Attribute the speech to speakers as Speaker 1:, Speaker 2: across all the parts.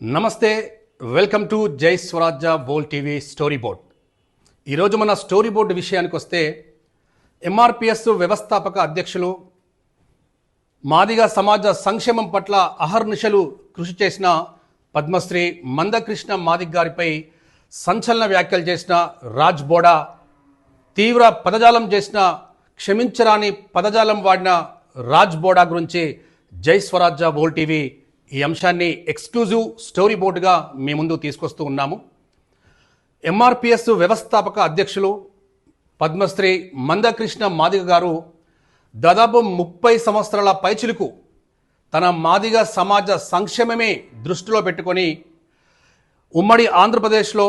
Speaker 1: నమస్తే welcome to జై స్వరాజ్య బోల్ TV story board ఈరోజు మన స్టోరీ బోర్డు విషయానికి వస్తే ఎంఆర్పిఎస్ వ్యవస్థాపక అధ్యక్షులు మాదిగ సమాజ సంక్షేమం పట్ల అహర్నిశలు కృషి చేసిన పద్మశ్రీ మందకృష్ణ మాదిగ్ గారిపై సంచలన వ్యాఖ్యలు చేసిన రాజ్ బోడా తీవ్ర పదజాలం చేసిన క్షమించరాని పదజాలం వాడిన రాజ్ బోడా గురించి జై స్వరాజ్య బోల్ టీవీ ఈ అంశాన్ని ఎక్స్క్లూజివ్ స్టోరీ బోర్డుగా మీ ముందు తీసుకొస్తూ ఉన్నాము. ఎంఆర్పిఎస్ వ్యవస్థాపక అధ్యక్షులు పద్మశ్రీ మందకృష్ణ మాదిగ గారు దాదాపు ముప్పై సంవత్సరాల పైచిలుకు తన మాదిగ సమాజ సంక్షేమమే దృష్టిలో పెట్టుకొని ఉమ్మడి ఆంధ్రప్రదేశ్లో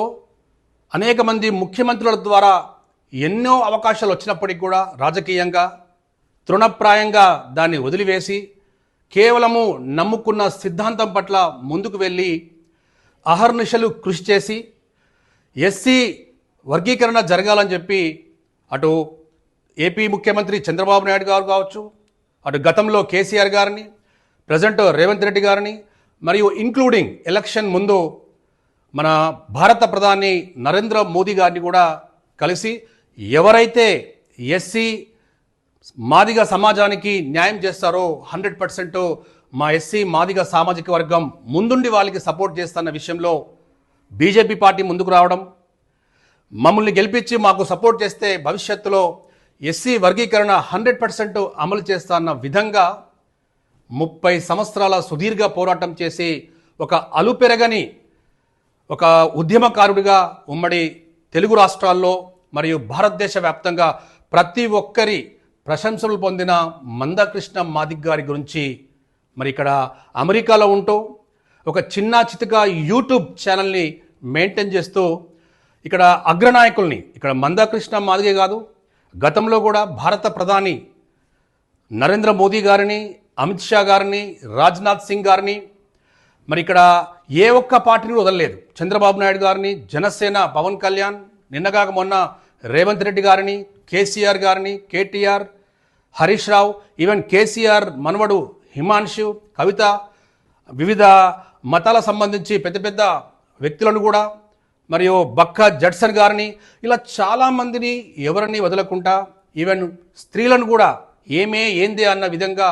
Speaker 1: అనేక మంది ముఖ్యమంత్రుల ద్వారా ఎన్నో అవకాశాలు వచ్చినప్పటికీ కూడా రాజకీయంగా తృణప్రాయంగా దాన్ని వదిలివేసి కేవలము నమ్ముకున్న సిద్ధాంతం పట్ల ముందుకు వెళ్ళి అహర్నిశలు కృషి చేసి ఎస్సీ వర్గీకరణ జరగాలని చెప్పి అటు ఏపీ ముఖ్యమంత్రి చంద్రబాబు నాయుడు గారు కావచ్చు అటు గతంలో కేసీఆర్ గారిని ప్రజెంట్ రేవంత్ రెడ్డి గారిని మరియు ఇంక్లూడింగ్ ఎలక్షన్ ముందు మన భారత ప్రధాని నరేంద్ర మోదీ గారిని కూడా కలిసి ఎవరైతే ఎస్సీ మాదిగ సమాజానికి న్యాయం చేస్తారో హండ్రెడ్ పర్సెంట్ మా ఎస్సీ మాదిగ సామాజిక వర్గం ముందుండి వాళ్ళకి సపోర్ట్ చేస్తున్న విషయంలో బీజేపీ పార్టీ ముందుకు రావడం మమ్మల్ని గెలిపించి మాకు సపోర్ట్ చేస్తే భవిష్యత్తులో ఎస్సీ వర్గీకరణ హండ్రెడ్ పర్సెంట్ అమలు చేస్తాన్న విధంగా ముప్పై సంవత్సరాల సుదీర్ఘ పోరాటం చేసి ఒక అలుపెరగని ఒక ఉద్యమకారుడిగా ఉమ్మడి తెలుగు రాష్ట్రాల్లో మరియు భారతదేశ వ్యాప్తంగా ప్రతి ఒక్కరి ప్రశంసలు పొందిన మందకృష్ణ మాదిగ్ గారి గురించి మరి ఇక్కడ అమెరికాలో ఉంటూ ఒక చిన్న చితక యూట్యూబ్ ఛానల్ని మెయింటైన్ చేస్తూ ఇక్కడ అగ్రనాయకుల్ని ఇక్కడ మందకృష్ణ మాదిగే కాదు గతంలో కూడా భారత ప్రధాని నరేంద్ర మోదీ గారిని అమిత్ షా గారిని రాజ్నాథ్ సింగ్ గారిని మరి ఇక్కడ ఏ ఒక్క పార్టీని వదలలేదు. చంద్రబాబు నాయుడు గారిని జనసేన పవన్ కళ్యాణ్ నిన్నగాక మొన్న రేవంత్ రెడ్డి గారిని కేసీఆర్ గారిని కేటీఆర్ హరీష్ రావు ఈవెన్ కేసీఆర్ మనవడు హిమాన్షు కవిత వివిధ మతాల సంబంధించి పెద్ద పెద్ద వ్యక్తులను కూడా మరియు బక్క జడ్సన్ గారిని ఇలా చాలామందిని ఎవరిని వదలకుండా ఈవెన్ స్త్రీలను కూడా ఏమే ఏంది అన్న విధంగా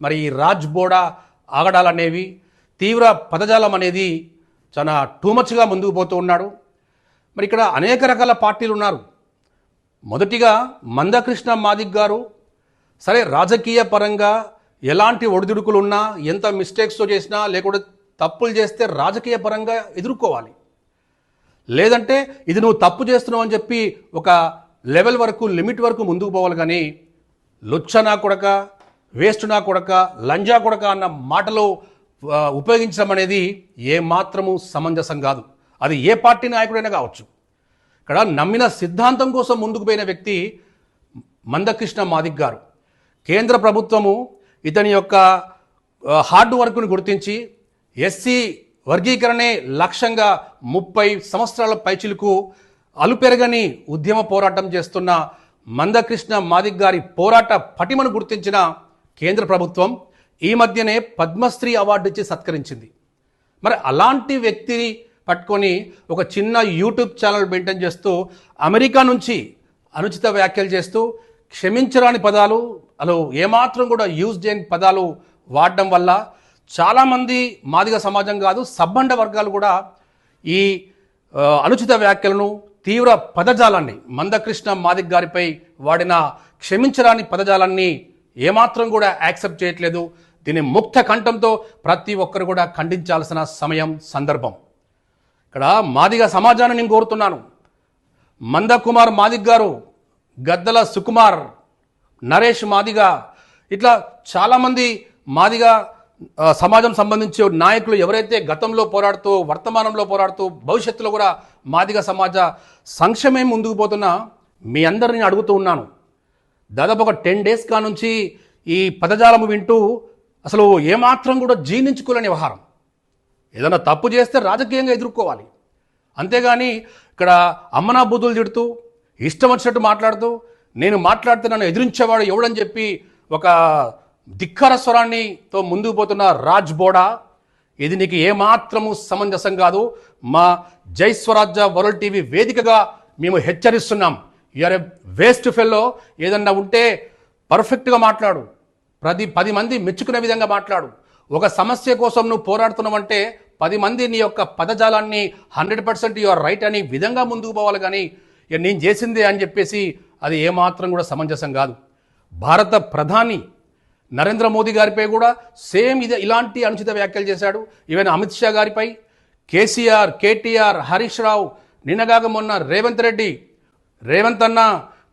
Speaker 1: మరి ఈ రాజ్ బోడా ఆగడాలనేవి తీవ్ర పదజాలం అనేది చాలా టూమచ్గా ముందుకు పోతూ ఉన్నాడు. మరి ఇక్కడ అనేక రకాల పార్టీలు ఉన్నారు. మొదటిగా మందకృష్ణ మాదిక్ గారు సరే రాజకీయ పరంగా ఎలాంటి ఒడిదుడుకులు ఉన్నా ఎంత మిస్టేక్స్తో చేసినా లేకుంటే తప్పులు చేస్తే రాజకీయ పరంగా ఎదుర్కోవాలి. లేదంటే ఇది నువ్వు తప్పు చేస్తున్నావు అని చెప్పి ఒక లెవెల్ వరకు లిమిట్ వరకు ముందుకు పోవాలి కానీ లుచ్చ నా కొడక వేస్ట్ నా కొడక లంజా కొడక అన్న మాటలో ఉపయోగించడం అనేది ఏ మాత్రము సమంజసం కాదు. అది ఏ పార్టీ నాయకుడైనా కావచ్చు. ఇక్కడ నమ్మిన సిద్ధాంతం కోసం ముందుకు పోయిన వ్యక్తి మందకృష్ణ మాదిక్ గారు. కేంద్ర ప్రభుత్వము ఇతని యొక్క హార్డ్ వర్క్ను గుర్తించి ఎస్సీ వర్గీకరణే లక్ష్యంగా ముప్పై సంవత్సరాల పైచిలకు అలుపెరగని ఉద్యమ పోరాటం చేస్తున్న మందకృష్ణ మాదిక్ గారి పోరాట పటిమను గుర్తించిన కేంద్ర ప్రభుత్వం ఈ మధ్యనే పద్మశ్రీ అవార్డు ఇచ్చి సత్కరించింది. మరి అలాంటి వ్యక్తిని పట్టుకొని ఒక చిన్న యూట్యూబ్ ఛానల్ మెయింటైన్ చేస్తూ అమెరికా నుంచి అనుచిత వ్యాఖ్యలు చేస్తూ క్షమించరాని పదాలు అలా ఏమాత్రం కూడా యూజ్ చేయని పదాలు వాడడం వల్ల చాలామంది మాదిగ సమాజం కాదు సబ్బండ వర్గాలు కూడా ఈ అనుచిత వ్యాఖ్యలను తీవ్ర పదజాలాన్ని మందకృష్ణ మాదిక్ గారిపై వాడిన క్షమించరాని పదజాలాన్ని ఏమాత్రం కూడా యాక్సెప్ట్ చేయట్లేదు. దీని ముక్త కంఠంతో ప్రతి ఒక్కరు కూడా ఖండించాల్సిన సమయం సందర్భం. ఇక్కడ మాదిగ సమాజాన్ని నేను కోరుతున్నాను. మందకుమార్ మాదిగ్ గారు గద్దల సుకుమార్ నరేష్ మాదిగ. ఇట్లా చాలామంది మాదిగ సమాజం సంబంధించి నాయకులు ఎవరైతే గతంలో పోరాడుతూ వర్తమానంలో పోరాడుతూ భవిష్యత్తులో కూడా మాదిగ సమాజ సంక్షేమం ముందుకు పోతున్నా మీ అందరిని అడుగుతూ ఉన్నాను. దాదాపు ఒక టెన్ డేస్ కా నుంచి ఈ పదజాలము వింటూ అసలు ఏమాత్రం కూడా జీర్ణించుకోలేని వ్యవహారం. ఏదైనా తప్పు చేస్తే రాజకీయంగా ఎదుర్కోవాలి. అంతేగాని ఇక్కడ అమ్మనా బూతులు తిడుతూ ఇష్టం వచ్చినట్టు మాట్లాడుతూ నేను మాట్లాడితే నన్ను ఎదిరించేవాడు ఎవడని చెప్పి ఒక ధిక్కర స్వరాన్నితో ముందుకు పోతున్న రాజ్ బోడా. ఇది నీకు ఏమాత్రము సమంజసం కాదు. మా జై స్వరాజ్య వరల్డ్ టీవీ వేదికగా మేము హెచ్చరిస్తున్నాం. యూఆర్ ఎ వేస్ట్ ఫెల్లో ఏదన్నా ఉంటే పర్ఫెక్ట్గా మాట్లాడు. ప్రతి పది మంది మెచ్చుకునే విధంగా మాట్లాడు. ఒక సమస్య కోసం నువ్వు పోరాడుతున్నావంటే పది మంది నీ యొక్క పదజాలాన్ని హండ్రెడ్ పర్సెంట్ యువర్ రైట్ అని విధంగా ముందుకు పోవాలి కానీ ఇక నేను చేసిందే అని చెప్పేసి అది ఏమాత్రం కూడా సమంజసం కాదు. భారత ప్రధాని నరేంద్ర మోదీ గారిపై కూడా సేమ్ ఇది ఇలాంటి అనుచిత వ్యాఖ్యలు చేశాడు. ఈవెన్ అమిత్ షా గారిపై కేసీఆర్ కేటీఆర్ హరీష్ రావు నిన్నగాక మొన్న రేవంత్ రెడ్డి రేవంత్ అన్న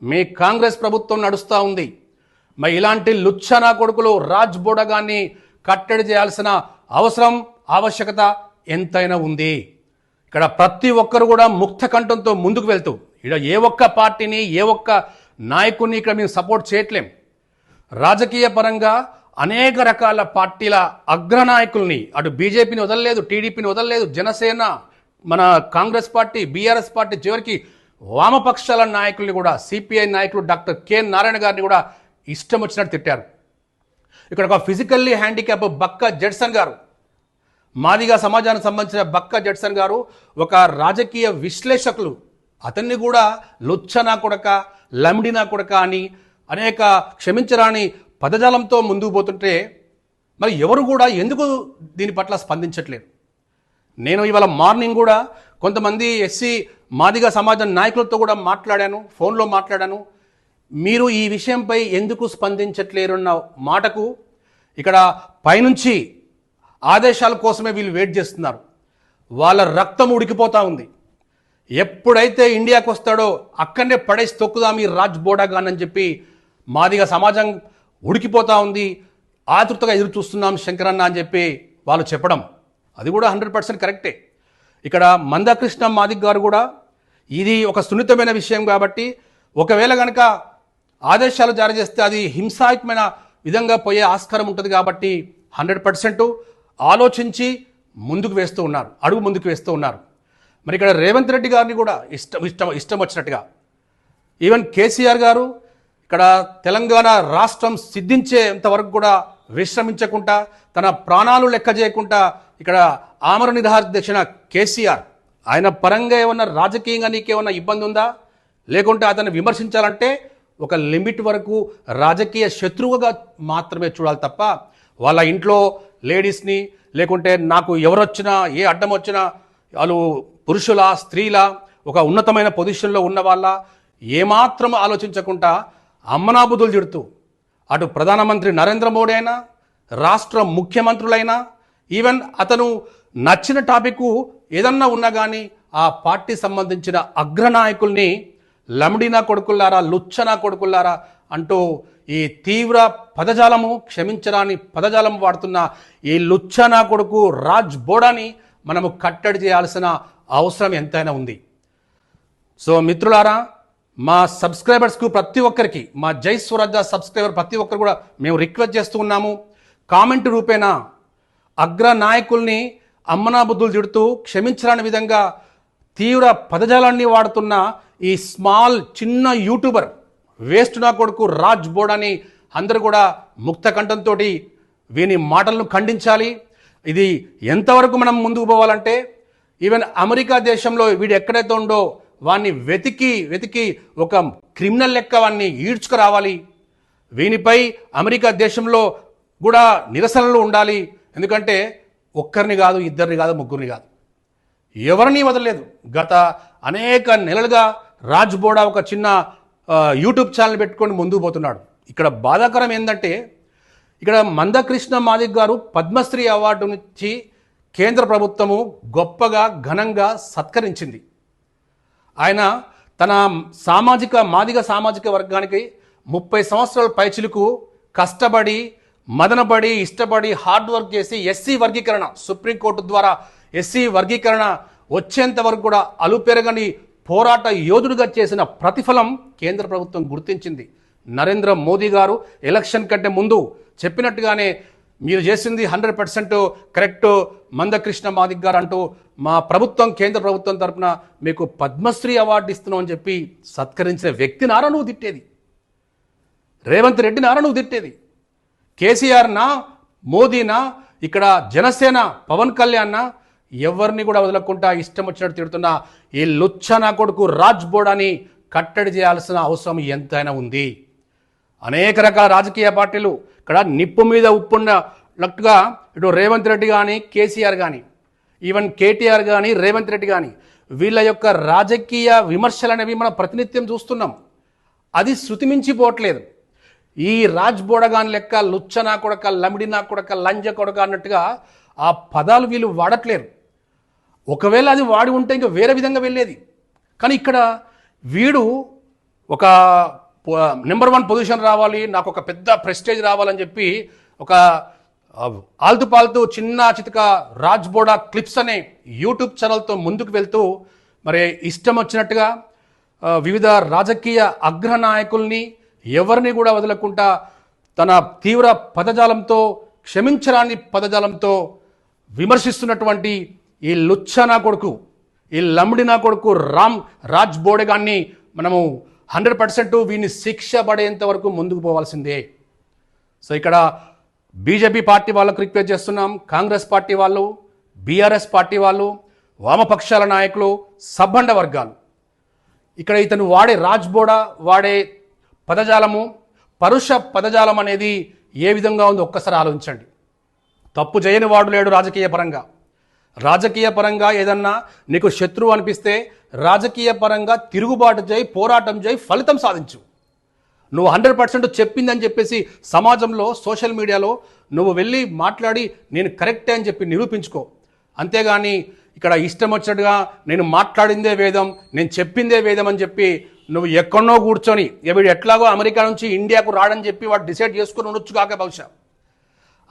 Speaker 1: మీ కాంగ్రెస్ ప్రభుత్వం నడుస్తూ ఉంది. మరి ఇలాంటి లుచ్చనా కొడుకులు రాజ్ బోడగాన్ని కట్టడి చేయాల్సిన అవసరం ఆవశ్యకత ఎంతైనా ఉంది. ఇక్కడ ప్రతి ఒక్కరు కూడా ముక్త కంఠంతో ముందుకు వెళ్తూ ఇక్కడ ఏ ఒక్క పార్టీని ఏ ఒక్క నాయకుడిని ఇక్కడ మేము సపోర్ట్ చేయట్లేం. రాజకీయ పరంగా అనేక రకాల పార్టీల అగ్రనాయకుల్ని అటు బీజేపీని వదలలేదు టీడీపీని వదలలేదు జనసేన మన కాంగ్రెస్ పార్టీ బీఆర్ఎస్ పార్టీ చివరికి వామపక్షాల నాయకుల్ని కూడా సిపిఐ నాయకులు డాక్టర్ కె నారాయణ గారిని కూడా ఇష్టం వచ్చినట్టు తిట్టారు. ఇక్కడ ఒక ఫిజికల్లీ హ్యాండిక్యాప్ బక్క జడ్సన్ గారు మాదిగా సమాజానికి సంబంధించిన బక్క జడ్సన్ గారు ఒక రాజకీయ విశ్లేషకులు అతన్ని కూడా లుచ్చనా కొడక లమిడినా కొడక అని అనేక క్షమించరాని పదజాలంతో ముందుకు పోతుంటే మరి ఎవరు కూడా ఎందుకు దీని పట్ల స్పందించట్లేదు? నేను ఇవాళ మార్నింగ్ కూడా కొంతమంది ఎస్సీ మాదిగా సమాజం నాయకులతో కూడా మాట్లాడాను ఫోన్లో మాట్లాడాను. మీరు ఈ విషయంపై ఎందుకు స్పందించట్లేరు అన్న మాటకు ఇక్కడ పైనుంచి ఆదేశాల కోసమే వీళ్ళు వెయిట్ చేస్తున్నారు. వాళ్ళ రక్తం ఉడికిపోతా ఉంది. ఎప్పుడైతే ఇండియాకు వస్తాడో అక్కడనే పడేసి తొక్కుదాం ఈ రాజ్ బోడాగాన్ అని చెప్పి మాదిగా సమాజం ఉడికిపోతా ఉంది ఆతృతగా ఎదురు చూస్తున్నాం శంకరన్న అని చెప్పి వాళ్ళు చెప్పడం. అది కూడా హండ్రెడ్ పర్సెంట్ కరెక్టే. ఇక్కడ మందకృష్ణ మాదిక్ గారు కూడా ఇది ఒక సున్నితమైన విషయం కాబట్టి ఒకవేళ కనుక ఆదేశాలు జారీ చేస్తే అది హింసాయుతమైన విధంగా పోయే ఆస్కారం ఉంటుంది కాబట్టి హండ్రెడ్ పర్సెంట్ ఆలోచించి ముందుకు వేస్తూ ఉన్నారు అడుగు ముందుకు వేస్తూ ఉన్నారు. మరి ఇక్కడ రేవంత్ రెడ్డి గారిని కూడా ఇష్టం ఇష్టం ఇష్టం వచ్చినట్టుగా. ఈవెన్ కేసీఆర్ గారు ఇక్కడ తెలంగాణ రాష్ట్రం సిద్ధించేంత వరకు కూడా విశ్రమించకుండా తన ప్రాణాలు లెక్క చేయకుండా ఇక్కడ ఆమర నిరాహార కేసీఆర్ ఆయన పరంగా ఏమన్నా రాజకీయంగా నీకేమన్నా ఇబ్బంది ఉందా? లేకుంటే అతన్ని విమర్శించాలంటే ఒక లిమిట్ వరకు రాజకీయ శత్రువుగా మాత్రమే చూడాలి తప్ప వాళ్ళ ఇంట్లో లేడీస్ని లేకుంటే నాకు ఎవరొచ్చినా ఏ అడ్డం వచ్చినా వాళ్ళు పురుషుల స్త్రీల ఒక ఉన్నతమైన పొజిషన్లో ఉన్న వాళ్ళ ఏమాత్రం ఆలోచించకుండా అమ్మనాబుద్ధులు తిడుతూ అటు ప్రధానమంత్రి నరేంద్ర మోడీ అయినా రాష్ట్ర ముఖ్యమంత్రులైనా ఈవెన్ అతను నచ్చిన టాపిక్ ఏదన్నా ఉన్నా కానీ ఆ పార్టీ సంబంధించిన అగ్రనాయకుల్ని లమిడినా కొడుకుల్లారా లుచ్చనా కొడుకుల్లారా అంటూ ఈ తీవ్ర పదజాలము క్షమించరాని పదజాలం వాడుతున్న ఈ లుచ్చనా కొడుకు రాజ్ బోడాని మనము కట్టడి చేయాల్సిన అవసరం ఎంతైనా ఉంది. సో మిత్రులారా మా సబ్స్క్రైబర్స్కు ప్రతి ఒక్కరికి మా జై స్వరాజ్య సబ్స్క్రైబర్ ప్రతి ఒక్కరు కూడా మేము రిక్వెస్ట్ చేస్తూ ఉన్నాము. కామెంట్ రూపేణా అగ్ర నాయకుల్ని అమ్మనాబుద్ధులు తిడుతూ క్షమించరాని విధంగా తీవ్ర పదజాలాన్ని వాడుతున్న ఈ స్మాల్ చిన్న యూట్యూబర్ వేస్ట్ నా కొడుకు రాజ్ బోర్డ్ అని అందరూ కూడా ముక్త కంఠంతో వీని మాటలను ఖండించాలి. ఇది ఎంతవరకు మనం ముందుకు పోవాలంటే ఈవెన్ అమెరికా దేశంలో వీడు ఎక్కడైతే ఉండో వాణ్ణి వెతికి వెతికి ఒక క్రిమినల్ లెక్క వాణ్ణి ఈడ్చుకురావాలి. వీనిపై అమెరికా దేశంలో కూడా నిరసనలు ఉండాలి. ఎందుకంటే ఒక్కరిని కాదు ఇద్దరిని కాదు ముగ్గురిని కాదు. ఎవరిని వదలలేదు. గత అనేక నెలలుగా రాజ్ బోడా ఒక చిన్న యూట్యూబ్ ఛానల్ పెట్టుకొని ముందుకు పోతున్నాడు. ఇక్కడ బాధాకరం ఏంటంటే ఇక్కడ మందకృష్ణ మాదిక్ గారు పద్మశ్రీ అవార్డు నుంచి కేంద్ర ప్రభుత్వము గొప్పగా ఘనంగా సత్కరించింది. ఆయన తన సామాజిక మాదిగ సామాజిక వర్గానికి ముప్పై సంవత్సరాల పైచిలకు కష్టపడి మదనపడి ఇష్టపడి హార్డ్ వర్క్ చేసి ఎస్సీ వర్గీకరణ సుప్రీంకోర్టు ద్వారా ఎస్సీ వర్గీకరణ వచ్చేంత వరకు కూడా అలుపెరగని పోరాట యోధుడిగా చేసిన ప్రతిఫలం కేంద్ర ప్రభుత్వం గుర్తించింది. నరేంద్ర మోదీ గారు ఎలక్షన్ కంటే ముందు చెప్పినట్టుగానే మీరు చేసింది hundred percent correct. Mandakrishna Madiga గారు అంటూ మా ప్రభుత్వం కేంద్ర ప్రభుత్వం తరపున మీకు పద్మశ్రీ అవార్డు ఇస్తున్నాం అని చెప్పి సత్కరించిన వ్యక్తి నారా నువ్వు తిట్టేది. రేవంత్ రెడ్డి నారా నువ్వు తిట్టేది. కేసీఆర్నా మోదీనా ఇక్కడ జనసేన పవన్ కళ్యాణ్ ఎవరిని కూడా వదలకుండా ఇష్టం వచ్చినట్టు తిడుతున్న. ఈ లుచ్చన కొడుకు రాజ్ బోడాని కట్టడి చేయాల్సిన అవసరం ఎంతైనా ఉంది. అనేక రకాల రాజకీయ పార్టీలు ఇక్కడ నిప్పు మీద ఉప్పున్నట్టుగా ఇటు రేవంత్ రెడ్డి కానీ కేసీఆర్ కానీ ఈవెన్ కేటీఆర్ కానీ రేవంత్ రెడ్డి కానీ వీళ్ళ యొక్క రాజకీయ విమర్శలు అనేవి మనం ప్రతినిత్యం చూస్తున్నాం. అది శృతిమించిపోవట్లేదు. ఈ రాజ్ బోడగాన్ లెక్క లుచ్చనా కొడక లమిడినా కొడక లంజ కొడక అన్నట్టుగా ఆ పదాలు వీళ్ళు వాడట్లేరు. ఒకవేళ అది వాడి ఉంటే ఇంకా వేరే విధంగా వెళ్ళేది. కానీ ఇక్కడ వీడు ఒక నెంబర్ వన్ పొజిషన్ రావాలి నాకు ఒక పెద్ద ప్రెస్టేజ్ రావాలని చెప్పి ఒక ఆల్తు పాల్తు చిన్న చితక రాజ్ బోడా క్లిప్స్ అనే యూట్యూబ్ ఛానల్తో ముందుకు వెళ్తూ మరి ఇష్టం వచ్చినట్టుగా వివిధ రాజకీయ అగ్రనాయకుల్ని ఎవరిని కూడా వదలకుండా తన తీవ్ర పదజాలంతో క్షమించరాని పదజాలంతో విమర్శిస్తున్నటువంటి ఈ లుచ్చనా కొడుకు ఈ లంబడినా కొడుకు రామ్ రాజ్ బోడెగాన్ని మనము హండ్రెడ్ పర్సెంట్ వీడిని శిక్ష పడేంత వరకు ముందుకు పోవాల్సిందే. సో ఇక్కడ బీజేపీ పార్టీ వాళ్ళకు రిక్వెస్ట్ చేస్తున్నాం కాంగ్రెస్ పార్టీ వాళ్ళు బీఆర్ఎస్ పార్టీ వాళ్ళు వామపక్షాల నాయకులు సబ్బండ వర్గాలు. ఇక్కడ ఇతను వాడే రాజ్బోడా వాడే పదజాలము పరుష పదజాలం అనేది ఏ విధంగా ఉందో ఒక్కసారి ఆలోచించండి. తప్పు చేయని వాడు లేడు రాజకీయ పరంగా. రాజకీయ పరంగా ఏదన్నా నీకు శత్రువు అనిపిస్తే రాజకీయ పరంగా తిరుగుబాటు చేయి పోరాటం చేయి ఫలితం సాధించు. నువ్వు హండ్రెడ్ పర్సెంట్ చెప్పిందని చెప్పేసి సమాజంలో సోషల్ మీడియాలో నువ్వు వెళ్ళి మాట్లాడి నేను కరెక్టే అని చెప్పి నిరూపించుకో. అంతేగాని ఇక్కడ ఇష్టం వచ్చినట్టుగా నేను మాట్లాడిందే వేదం నేను చెప్పిందే వేదం అని చెప్పి నువ్వు ఎక్కడనో కూర్చొని ఇక వీడు ఎట్లాగో అమెరికా నుంచి ఇండియాకు రాడని చెప్పి వాడు డిసైడ్ చేసుకుని ఉండొచ్చు కాక బహుశా.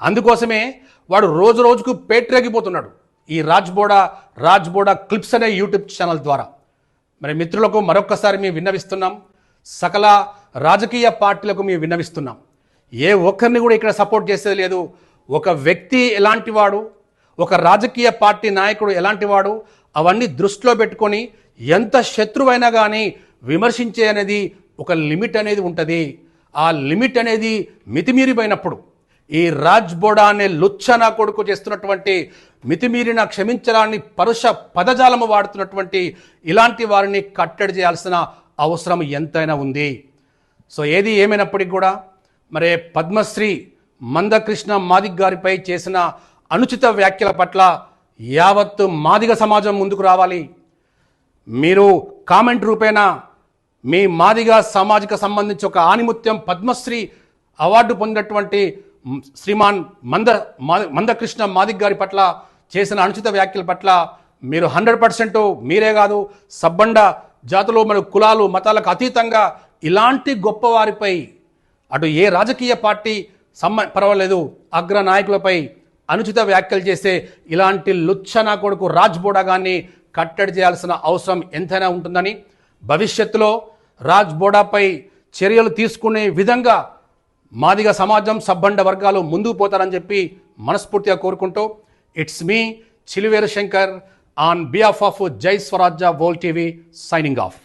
Speaker 1: అందుకోసమే వాడు రోజు రోజుకు పేట్రేగిపోతున్నాడు. ఈ రాజ్బోడా రాజ్బోడా క్లిప్స్ అనే యూట్యూబ్ ఛానల్ ద్వారా. మరి మిత్రులకు మరొక్కసారి మేము విన్నవిస్తున్నాం. సకల రాజకీయ పార్టీలకు మేము విన్నవిస్తున్నాం. ఏ ఒక్కరిని కూడా ఇక్కడ సపోర్ట్ చేసేది లేదు. ఒక వ్యక్తి ఎలాంటి వాడు? ఒక రాజకీయ పార్టీ నాయకుడు ఎలాంటి వాడు? అవన్నీ దృష్టిలో పెట్టుకొని ఎంత శత్రువైనా కానీ విమర్శించే అనేది ఒక లిమిట్ అనేది ఉంటుంది. ఆ లిమిట్ అనేది మితిమీరిపోయినప్పుడు ఈ రాజ్ బోడా అనే లుచ్చన కొడుకు చేస్తున్నటువంటి మితిమీరిన క్షమించడాన్ని పరుష పదజాలము వాడుతున్నటువంటి ఇలాంటి వారిని కట్టడి చేయాల్సిన అవసరం ఎంతైనా ఉంది. సో ఏది ఏమైనప్పటికీ కూడా మరి పద్మశ్రీ మందకృష్ణ మాదిగ్ గారిపై చేసిన అనుచిత వ్యాఖ్యల పట్ల యావత్తు మాదిగ సమాజం ముందుకు రావాలి. మీరు కామెంట్ రూపేణా మీ మాదిగా సామాజిక సంబంధించి ఒక ఆనిముత్యం పద్మశ్రీ అవార్డు పొందినటువంటి శ్రీమాన్ మంద మా- మందకృష్ణ మాదిక్ గారి పట్ల చేసిన అనుచిత వ్యాఖ్యల పట్ల మీరు హండ్రెడ్ పర్సెంట్ మీరే కాదు సబ్బండ జాతులు మరియు కులాలు మతాలకు అతీతంగా ఇలాంటి గొప్పవారిపై అటు ఏ రాజకీయ పార్టీ సమ్మ పర్వాలేదు అగ్ర నాయకులపై అనుచిత వ్యాఖ్యలు చేసే ఇలాంటి లుచ్చనా కొడుకు రాజ్ బోడాగాన్ని కట్టడి చేయాల్సిన అవసరం ఎంతైనా ఉంటుందని భవిష్యత్తులో రాజ్ బోడాపై చర్యలు తీసుకునే విధంగా మాదిగ సమాజం సబ్బండ వర్గాలు ముందుకు పోతారని చెప్పి మనస్ఫూర్తిగా కోరుకుంటూ it's me Chiluveru Shankar on behalf of Jai Swarajya whole TV signing off.